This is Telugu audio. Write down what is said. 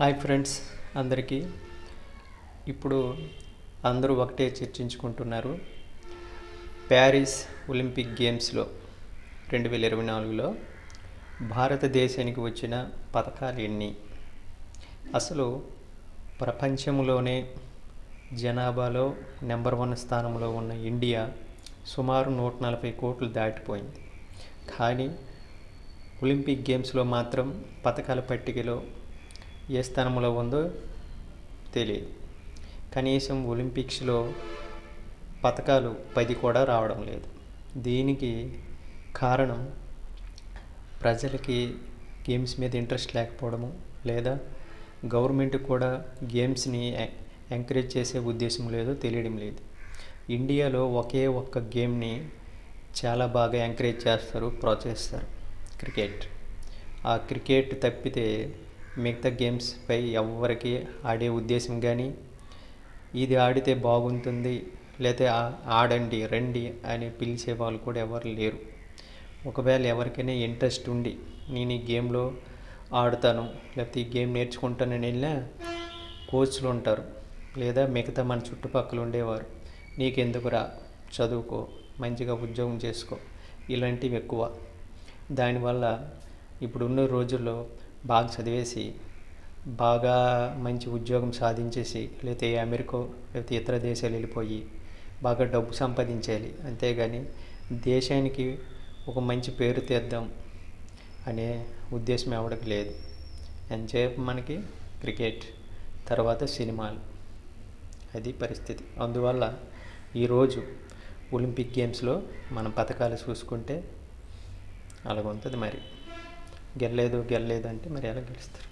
హాయ్ ఫ్రెండ్స్ అందరికీ. ఇప్పుడు అందరూ ఒకటే చర్చించుకుంటున్నారు. ప్యారిస్ ఒలింపిక్ గేమ్స్లో రెండు వేల ఇరవై నాలుగులో భారతదేశానికి వచ్చిన పథకాలు ఎన్ని? అసలు ప్రపంచంలోనే జనాభాలో నెంబర్ వన్ స్థానంలో ఉన్న ఇండియా సుమారు నూట నలభై కోట్లు దాటిపోయింది. కానీ ఒలింపిక్ గేమ్స్లో మాత్రం పథకాల పట్టికలో ఏ స్థానంలో ఉందో తెలియదు. కనీసం ఒలింపిక్స్లో పథకాలు పది కూడా రావడం లేదు. దీనికి కారణం ప్రజలకి గేమ్స్ మీద ఇంట్రెస్ట్ లేకపోవడము లేదా గవర్నమెంట్ కూడా గేమ్స్ని ఎంకరేజ్ చేసే ఉద్దేశం లేదో తెలియడం లేదు. ఇండియాలో ఒకే ఒక్క గేమ్ని చాలా బాగా ఎంకరేజ్ చేస్తారు ప్రోత్సహిస్తారు క్రికెట్. ఆ క్రికెట్ తప్పితే మిగతా గేమ్స్పై ఎవరికి ఆడే ఉద్దేశం కానీ ఇది ఆడితే బాగుంటుంది లేతే ఆడండి రండి అని పిలిచే వాళ్ళు కూడా ఎవరు లేరు. ఒకవేళ ఎవరికైనా ఇంట్రెస్ట్ ఉండి నేను ఈ గేమ్లో ఆడుతాను లేకపోతే ఈ గేమ్ నేర్చుకుంటానని వెళ్ళినా కోచ్లు ఉంటారు. లేదా మిగతా మన చుట్టుపక్కల ఉండేవారు నీకెందుకురా చదువుకో మంచిగా ఉద్యోగం చేసుకో ఇలాంటివి ఎక్కువ. దానివల్ల ఇప్పుడున్న రోజుల్లో బాగా చదివేసి బాగా మంచి ఉద్యోగం సాధించేసి లేకపోతే అమెరికా లేకపోతే ఇతర దేశాలు వెళ్ళిపోయి బాగా డబ్బు సంపాదించాలి. అంతేగాని దేశానికి ఒక మంచి పేరు తెద్దాం అనే ఉద్దేశం ఎవరికి లేదు. ఎంతసేపు మనకి క్రికెట్ తర్వాత సినిమాలు. అది పరిస్థితి. అందువల్ల ఈరోజు ఒలింపిక్ గేమ్స్లో మనం పథకాలు చూసుకుంటే అలాగ ఉంటుంది మరి. గెలలేదు గెలలేదు అంటే మరి ఎలా గెలుస్తారు?